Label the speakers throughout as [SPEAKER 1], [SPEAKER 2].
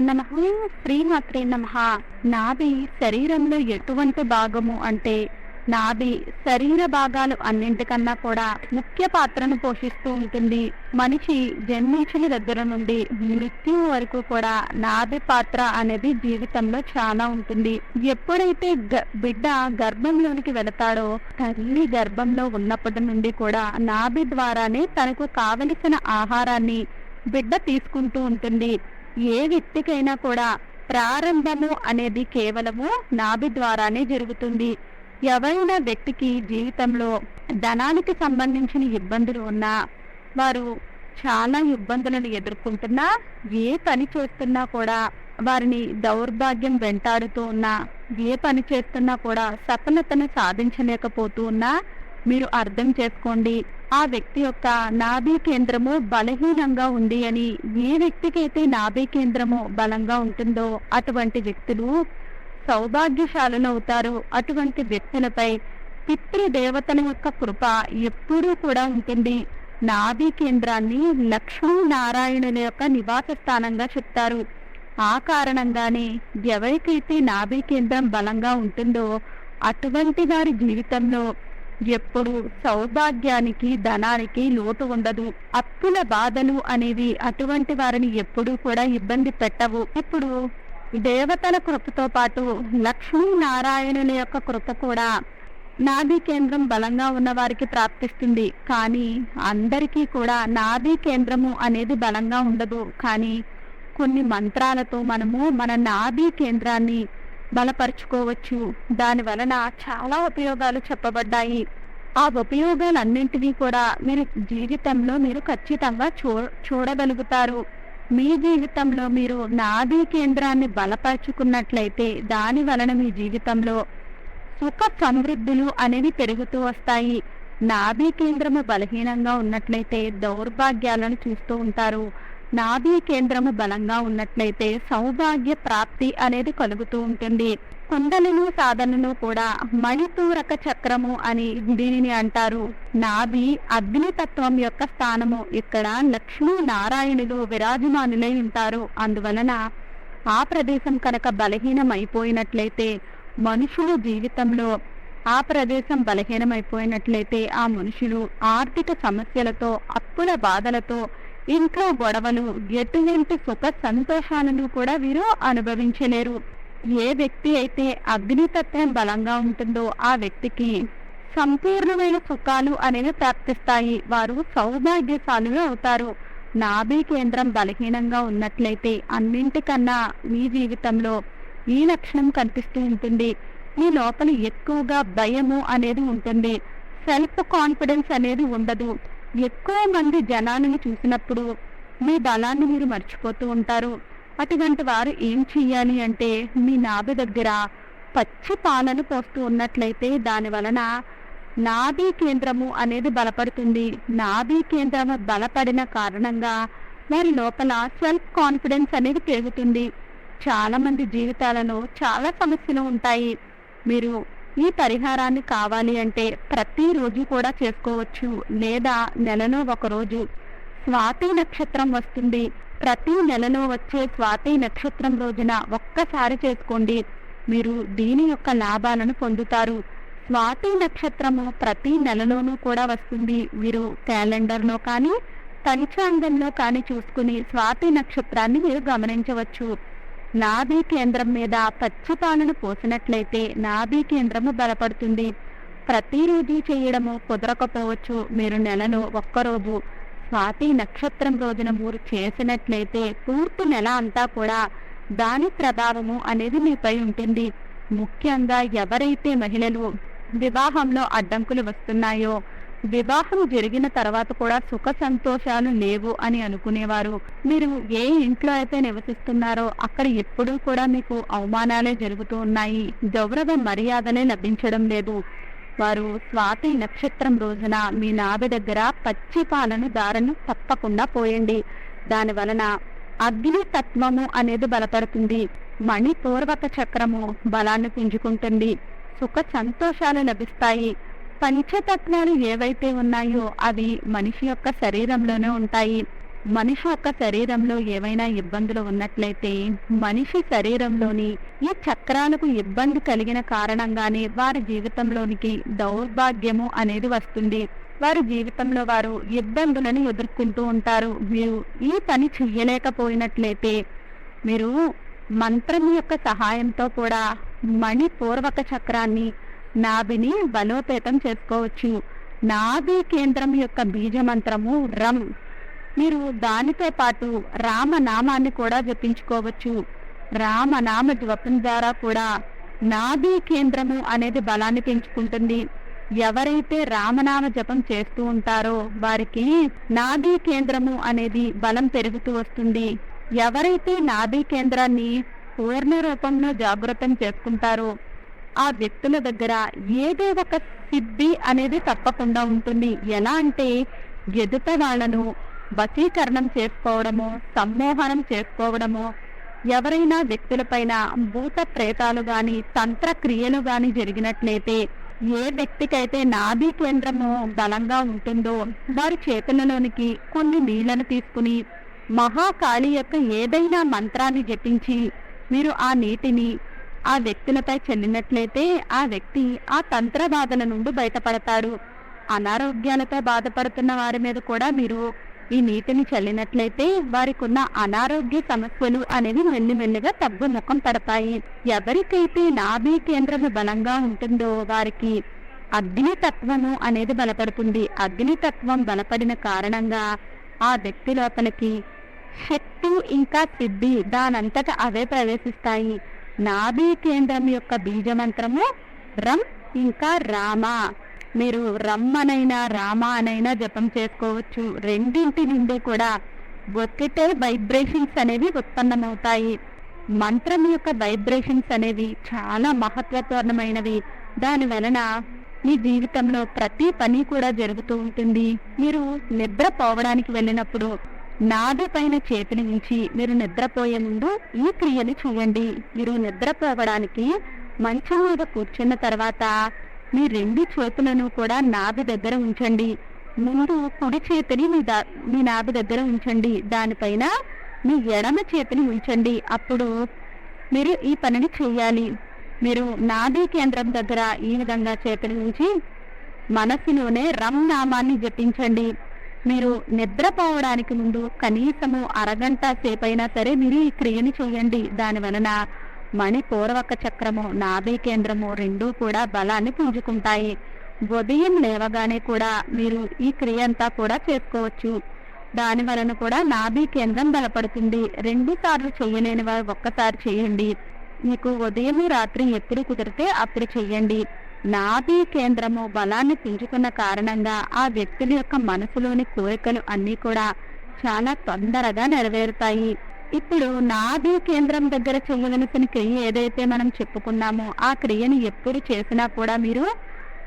[SPEAKER 1] నమః
[SPEAKER 2] నమ. శ్రీమాత్రే నమ. నాభి శరీరంలో ఎటువంటి భాగము అంటే నాభి శరీర భాగాలు అన్నింటికన్నా కూడా ముఖ్య పాత్రను పోషిస్తూ ఉంటుంది. మనిషి జన్మించిన దగ్గర నుండి మృత్యు వరకు కూడా నాభి పాత్ర అనేది జీవితంలో చాలా ఉంటుంది. ఎప్పుడైతే గ- బిడ్డ గర్భంలోనికి వెళతాడో తల్లి గర్భంలో ఉన్నప్పటి నుండి కూడా నాభి ద్వారానే తనకు కావలసిన ఆహారాన్ని బిడ్డ తీసుకుంటూ ఉంటుంది. ఏ వ్యక్తికైనా కూడా ప్రారంభము అనేది కేవలము నాభి ద్వారానే జరుగుతుంది. ఎవరైనా వ్యక్తికి జీవితంలో ధనానికి సంబంధించిన ఇబ్బందులు ఉన్నా వారు చాలా ఇబ్బందులను ఎదుర్కొంటున్నా ఏ పని చేస్తున్నా కూడా వారిని దౌర్భాగ్యం వెంటాడుతూ ఉన్నా ఏ పని చేస్తున్నా కూడా సఫలతను సాధించలేకపోతూ ఉన్నా మీరు అర్థం చేసుకోండి ఆ వ్యక్తి యొక్క నాభి కేంద్రము బలహీనంగా ఉంది అని ఏ వ్యక్తికైతే నాభి కేంద్రము బలంగా ఉంటుందో అటువంటి వ్యక్తులు సౌభాగ్యశాలునవుతారు. అటువంటి వ్యక్తులపై పితృదేవతల యొక్క కృప ఎప్పుడూ కూడా ఉంటుంది. నాభి కేంద్రాన్ని లక్ష్మీ నారాయణుని యొక్క నివాస స్థానంగా చెప్తారు. ఆ కారణంగానే ఎవరికైతే నాభి కేంద్రం బలంగా ఉంటుందో అటువంటి వారి జీవితంలో ఎప్పుడు సౌభాగ్యానికి ధనానికి లోటు ఉండదు. అప్పుల బాధలు అనేవి అటువంటి వారిని ఎప్పుడూ కూడా ఇబ్బంది పెట్టవు. ఇప్పుడు దేవతల కృపతో పాటు లక్ష్మీ నారాయణుల యొక్క కృప కూడా నాభి కేంద్రం బలంగా ఉన్న వారికి ప్రాప్తిస్తుంది. కానీ అందరికీ కూడా నాభి కేంద్రము అనేది బలంగా ఉండదు. కానీ కొన్ని మంత్రాలతో మనము మన నాభి కేంద్రాన్ని బలపరుచుకోవచ్చు. దాని వలన చాలా ఉపయోగాలు చెప్పబడ్డాయి. ఆ ఉపయోగాలన్నింటినీ కూడా మీరు జీవితంలో మీరు ఖచ్చితంగా చూ చూడగలుగుతారు. మీ జీవితంలో మీరు నాభి కేంద్రాన్ని బలపరుచుకున్నట్లయితే దాని వలన మీ జీవితంలో సుఖ సమృద్ధులు అనేవి పెరుగుతూ వస్తాయి. నాభి కేంద్రము బలహీనంగా ఉన్నట్లయితే దౌర్భాగ్యాలను చూస్తూ ఉంటారు. నాభి కేంద్రము బలంగా ఉన్నట్లయితే సౌభాగ్య ప్రాప్తి అనేది కలుగుతూ ఉంటుంది. కుండలను సాధనను కూడా మణితూరక చక్రము అని దీనిని అంటారు. నాభి అగ్నితత్వం యొక్క స్థానము. ఇక్కడ లక్ష్మీ నారాయణులు విరాజమానులై ఉంటారు. అందువలన ఆ ప్రదేశం కనుక బలహీనం అయిపోయినట్లయితే జీవితంలో ఆ ప్రదేశం బలహీనమైపోయినట్లయితే ఆ మనుషులు ఆర్థిక సమస్యలతో అప్పుల బాధలతో ఇంట్లో గొడవలు ఎటువంటి సుఖ సంతోషాలను కూడా వీరు అనుభవించలేరు. ఏ వ్యక్తి అయితే అగ్నితత్వం బలంగా ఉంటుందో ఆ వ్యక్తికి సంపూర్ణమైన సుఖాలు అనేవి ప్రాప్తిస్తాయి. వారు సౌభాగ్యశాలుగా అవుతారు. నాభి కేంద్రం బలహీనంగా ఉన్నట్లయితే అన్నింటికన్నా మీ జీవితంలో ఈ లక్షణం కనిపిస్తూ ఉంటుంది. మీ లోపల ఎక్కువగా భయము అనేది ఉంటుంది. సెల్ఫ్ కాన్ఫిడెన్స్ అనేది ఉండదు. ఎక్కువ మంది జనాలను చూసినప్పుడు మీ బలాన్ని మీరు మర్చిపోతూ ఉంటారు. అటువంటి వారు ఏం చెయ్యాలి అంటే మీ నాభి దగ్గర పచ్చి పాలను పోస్తూ ఉన్నట్లయితే దాని వలన నాభి కేంద్రము అనేది బలపడుతుంది. నాభి కేంద్రము బలపడిన కారణంగా వారి లోపల సెల్ఫ్ కాన్ఫిడెన్స్ అనేది పెరుగుతుంది. చాలా మంది జీవితాలలో చాలా సమస్యలు ఉంటాయి. మీరు ఈ పరిహారాన్ని కావాలి అంటే ప్రతిరోజు కూడా చేసుకోవచ్చు. లేదా నెలలో ఒక రోజు. స్వాతి నక్షత్రం వస్తుంది. ప్రతి నెలలో వచ్చే స్వాతి నక్షత్రం రోజున ఒక్కసారి చేసుకోండి. మీరు దీని యొక్క లాభాలను పొందుతారు. స్వాతి నక్షత్రము ప్రతి నెలలోనూ కూడా వస్తుంది. మీరు క్యాలెండర్లో కానీ పంచాంగంలో కానీ చూసుకుని స్వాతి నక్షత్రాన్ని మీరు గమనించవచ్చు. నాభి కేంద్రం మీద పచ్చిపాలను పోసినట్లయితే నాభి కేంద్రము బలపడుతుంది. ప్రతిరోజు చేయడము కుదరకపోవచ్చు. మీరు నెలలో ఒక్కరోజు స్వాతి నక్షత్రం రోజున మీరు చేసినట్లయితే పూర్తి నెల అంతా కూడా దాని ప్రభావము అనేది మీపై ఉంటుంది. ముఖ్యంగా ఎవరైతే మహిళలు వివాహంలో అడ్డంకులు వస్తున్నాయో వివాహం జరిగిన తర్వాత కూడా సుఖ సంతోషాలు లేవు అని అనుకునేవారు. మీరు ఏ ఇంట్లో అయితే నివసిస్తున్నారో అక్కడ ఎప్పుడూ కూడా మీకు అవమానాలే జరుగుతూ ఉన్నాయి. గౌరవ మర్యాదనే లభించడం లేదు. వారు స్వాతి నక్షత్రం రోజున మీ నాభి దగ్గర పచ్చి పాలను దారను తప్పకుండా పోయండి. దాని వలన అగ్ని తత్వము అనేది బలపడుతుంది. మణిపూర్వక చక్రము బలాన్ని పుంజుకుంటుంది. సుఖ సంతోషాలు లభిస్తాయి. పంచతత్వాలు ఏవైతే ఉన్నాయో అవి మనిషి యొక్క శరీరంలోనే ఉంటాయి. మనిషి యొక్క శరీరంలో ఏవైనా ఇబ్బందులు ఉన్నట్లయితే మనిషి శరీరంలోని ఈ చక్రాలకు ఇబ్బంది కలిగిన కారణంగానే వారి జీవితంలోనికి దౌర్భాగ్యము అనేది వస్తుంది. వారి జీవితంలో వారు ఇబ్బందులను ఎదుర్కొంటూ ఉంటారు. మీరు ఈ పని చెయ్యలేకపోయినట్లయితే మీరు మంత్రం యొక్క సహాయంతో కూడా మణిపూర్వక చక్రాన్ని నాభిని బలోపేతం చేసుకోవచ్చు. నాభి కేంద్రం యొక్క బీజ మంత్రము రం. మీరు దానితో పాటు రామనామాన్ని కూడా జపించుకోవచ్చు. రామనామ జపం ద్వారా కూడా నాభి కేంద్రము అనేది బలాన్ని పెంచుకుంటుంది. ఎవరైతే రామనామ జపం చేస్తూ ఉంటారో వారికి నాభి కేంద్రము అనేది బలం పెరుగుతూ వస్తుంది. ఎవరైతే నాభి కేంద్రాన్ని పూర్ణ రూపంలో జాగృతం చేసుకుంటారో ఆ వ్యక్తుల దగ్గర ఏదో ఒక సిద్ధి అనేది తప్పకుండా ఉంటుంది. ఎలా అంటే ఎదుట వాళ్ళను వశీకరణం చేసుకోవడము సమ్మోహనం చేసుకోవడము ఎవరైనా వ్యక్తులపైన భూత ప్రేతాలు గాని తంత్ర క్రియలు గాని జరిగినట్లయితే ఏ వ్యక్తికైతే నాభి కేంద్రము బలంగా ఉంటుందో వారి చేతులలోనికి కొన్ని నీళ్ళను తీసుకుని మహాకాళి యొక్క ఏదైనా మంత్రాన్ని జపించి మీరు ఆ నీటిని ఆ వ్యక్తులపై చెల్లినట్లయితే ఆ వ్యక్తి ఆ తంత్ర బాధల నుండి బయటపడతాడు. అనారోగ్యాలతో బాధపడుతున్న వారి మీద కూడా మీరు ఈ నీటిని చల్లినట్లయితే వారికి ఉన్న అనారోగ్య సమస్యలు అనేవి మెల్లిమెల్లిగా తగ్గుముఖం పడతాయి. ఎవరికైతే నాభి కేంద్రం బలంగా ఉంటుందో వారికి అగ్నితత్వము అనేది బలపడుతుంది. అగ్నితత్వం బలపడిన కారణంగా ఆ వ్యక్తి లోపలికి శక్తి ఇంకా సిద్ధి దానంతట అవే ప్రవేశిస్తాయి. నాభి కేంద్రం యొక్క బీజమంత్రము రం ఇంకా రామ. మీరు రమ్మనైనా రామ అనైనా జపం చేసుకోవచ్చు. రెండింటి నుండి కూడా ఒకటే వైబ్రేషన్స్ అనేవి ఉత్పన్నమవుతాయి. మంత్రం యొక్క వైబ్రేషన్స్ అనేవి చాలా మహత్వపూర్ణమైనవి. దాని వలన మీ జీవితంలో ప్రతి పని కూడా జరుగుతూ ఉంటుంది. మీరు నిద్రపోవడానికి వెళ్ళినప్పుడు నాభి పైన చేతిని ఉంచి మీరు నిద్రపోయే ముందు ఈ క్రియని చేయండి. మీరు నిద్రపోవడానికి మంచం మీద కూర్చున్న తర్వాత మీ రెండు చేతులను కూడా నాభి దగ్గర ఉంచండి. ముందు కుడి చేతిని మీ దా మీ నాభి దగ్గర ఉంచండి. దానిపైన మీ ఎడమ చేతిని ఉంచండి. అప్పుడు మీరు ఈ పనిని చేయాలి. మీరు నాభి కేంద్రం దగ్గర ఈ విధంగా చేతిని ఉంచి మనసులోనే రమ్ నామాన్ని జపించండి. మీరు నిద్రపోవడానికి ముందు కనీసము అరగంట సేపైనా సరే మీరు ఈ క్రియని చేయండి. దాని వలన మణిపూర్వక చక్రము నాభి కేంద్రము రెండూ కూడా బలాన్ని పుంజుకుంటాయి. ఉదయం లేవగానే కూడా మీరు ఈ క్రియ అంతా కూడా చేసుకోవచ్చు. దాని వలన కూడా నాభి కేంద్రం బలపడుతుంది. రెండు సార్లు చేయలేని వారు ఒక్కసారి చేయండి. మీకు ఉదయం రాత్రి ఎప్పుడు కుదిరితే అప్పుడు చెయ్యండి. నాభి కేంద్రము బలాన్ని పెంచుకున్న కారణంగా ఆ వ్యక్తుల యొక్క మనసులోని కోరికలు అన్నీ కూడా చాలా తొందరగా నెరవేరుతాయి. ఇప్పుడు నాభి కేంద్రం దగ్గర చేయవలసిన క్రియ ఏదైతే మనం చెప్పుకున్నామో ఆ క్రియను ఎప్పుడు చేసినా కూడా మీరు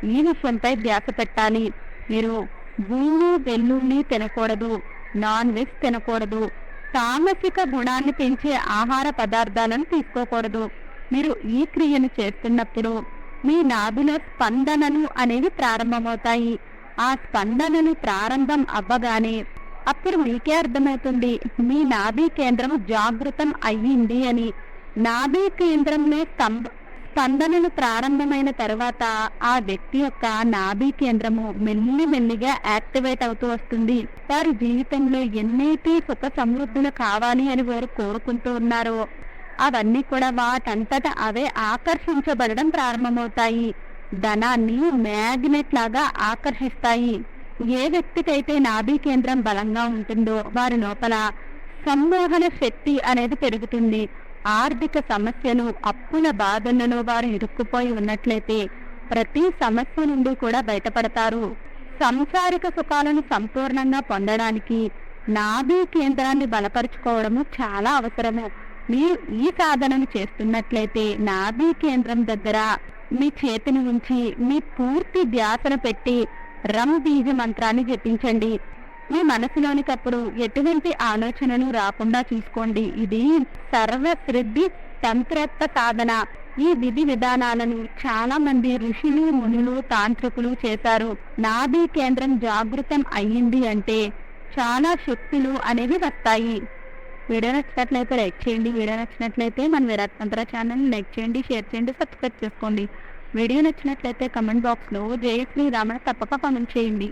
[SPEAKER 2] ఈ విషయంపై ధ్యాస పెట్టాలి. మీరు భూమి వెల్లుల్లి తినకూడదు నాన్ వెజ్ తినకూడదు తామసిక గుణాన్ని పెంచే ఆహార పదార్థాలను తీసుకోకూడదు. మీరు ఈ క్రియను చేస్తున్నప్పుడు మీ నాభిలో స్పందనలు అనేవి ప్రారంభమవుతాయి. ఆ స్పందనలు ప్రారంభం అవ్వగానే అప్పుడు మీకే అర్థమవుతుంది మీ నాభి కేంద్రం జాగృతం అయ్యింది అని. నాభి కేంద్రంలో స్తంభ స్పందనలు ప్రారంభమైన తర్వాత ఆ వ్యక్తి యొక్క నాభి కేంద్రము మెల్లి మెల్లిగా యాక్టివేట్ అవుతూ వస్తుంది. వారి జీవితంలో ఎన్నైతే సుఖ సమృద్ధులు కావాలి అని వారు కోరుకుంటూ ఉన్నారో అవన్నీ కూడా వాటంతట అవే ఆకర్షించబడడం ప్రారంభమవుతాయి. ధనాన్ని మ్యాగ్నెట్ లాగా ఆకర్షిస్తాయి. ఏ వ్యక్తికైతే నాభి కేంద్రం బలంగా ఉంటుందో వారి లోపల సంమోహన శక్తి అనేది పెరుగుతుంది. ఆర్థిక సమస్యలు అప్పుల బాధలను వారు ఇరుక్కుపోయి ఉన్నట్లయితే ప్రతి సమస్య నుండి కూడా బయటపడతారు. సంసారిక సుఖాలను సంపూర్ణంగా పొందడానికి నాభి కేంద్రాన్ని బలపరుచుకోవడము చాలా అవసరము. మీరు ఈ సాధనను చేస్తున్నట్లయితే నాభి కేంద్రం దగ్గర మీ చేతిని ఉంచి మీ పూర్తి ధ్యాసన పెట్టి రమ్ బీజ మంత్రాన్ని జపించండి. మీ మనసులోని తప్పుడు ఎటువంటి ఆలోచనలు రాకుండా చూసుకోండి. ఇది సర్వ సిద్ధి తంత్రత్వ సాధన. ఈ విధి విధానాలను చాలా మంది ఋషులు మునులు తాంత్రికులు చేశారు. నాభి కేంద్రం జాగృతం అయ్యింది అంటే చాలా శక్తులు అనేవి వస్తాయి. వీడియో నచ్చినట్లయితే లైక్ చేయండి. వీడియో నచ్చినట్లయితే మన విరాట్ తంత్ర ఛానల్ లైక్ చేయండి షేర్ చేయండి సబ్స్క్రైబ్ చేసుకోండి. వీడియో నచ్చినట్లయితే కమెంట్ బాక్స్లో జయ శ్రీరామణ తప్పక కామెంట్ చేయండి.